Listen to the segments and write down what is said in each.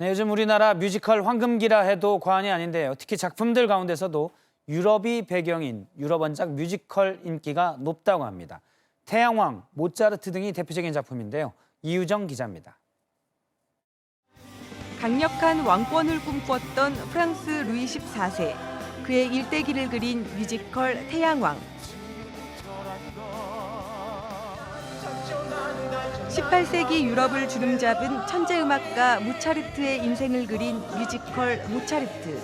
네, 요즘 우리나라 뮤지컬 황금기라 해도 과언이 아닌데요. 특히 작품들 가운데서도 유럽이 배경인 유럽 원작 뮤지컬 인기가 높다고 합니다. 태양왕, 모차르트 등이 대표적인 작품인데요. 이유정 기자입니다. 강력한 왕권을 꿈꿨던 프랑스 루이 14세. 그의 일대기를 그린 뮤지컬 태양왕. 18세기 유럽을 주름잡은 천재 음악가 모차르트의 인생을 그린 뮤지컬 모차르트.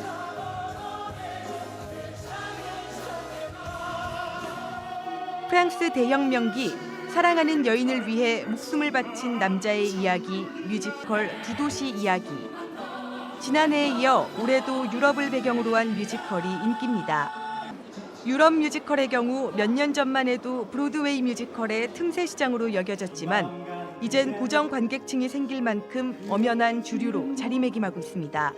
프랑스 대혁 명기 사랑하는 여인을 위해 목숨을 바친 남자의 이야기 뮤지컬 두 도시 이야기. 지난해에 이어 올해도 유럽을 배경으로 한 뮤지컬이 인기입니다. 유럽 뮤지컬의 경우 몇 년 전만 해도 브로드웨이 뮤지컬의 틈새 시장으로 여겨졌지만 이젠 고정 관객층이 생길 만큼 엄연한 주류로 자리매김하고 있습니다.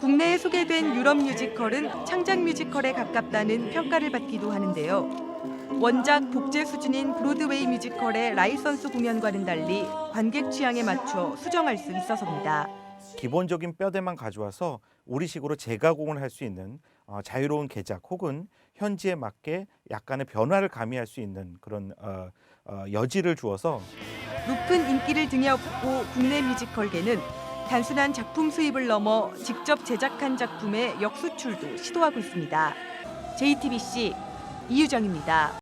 국내에 소개된 유럽 뮤지컬은 창작 뮤지컬에 가깝다는 평가를 받기도 하는데요. 원작 복제 수준인 브로드웨이 뮤지컬의 라이선스 공연과는 달리 관객 취향에 맞춰 수정할 수 있어서입니다. 기본적인 뼈대만 가져와서 우리식으로 재가공을 할 수 있는 어, 자유로운 개작 혹은 현지에 맞게 약간의 변화를 가미할 수 있는 그런 어, 어, 여지를 주어서 높은 인기를 등에 업고 국내 뮤지컬계는 단순한 작품 수입을 넘어 직접 제작한 작품의 역수출도 시도하고 있습니다. JTBC 이유정입니다.